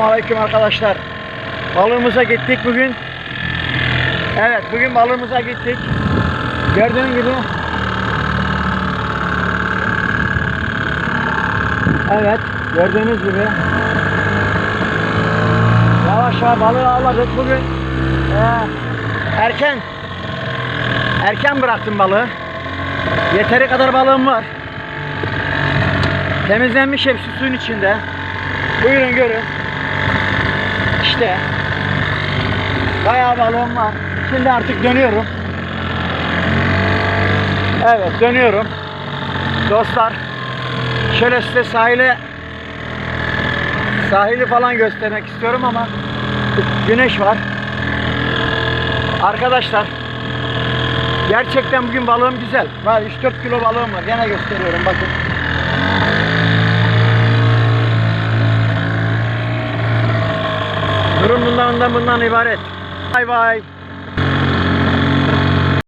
Selamünaleyküm arkadaşlar. Balığımıza gittik bugün. Evet bugün balığımıza gittik. Gördüğün gibi. Evet gördüğünüz gibi. Yavaş yavaş balığı avladık bugün. Ee, erken. Erken bıraktım balığı. Yeteri kadar balığım var. Temizlenmiş hepsi suyun içinde. Buyurun görün. İşte. Bayağı balığım var. Şimdi artık dönüyorum. Evet dönüyorum. Dostlar. Şöyle size sahile sahili falan göstermek istiyorum ama güneş var. Arkadaşlar gerçekten bugün balığım güzel. Var 3-4 kilo balığım var. Gene gösteriyorum bakın. Bundan ibaret. Bay bay.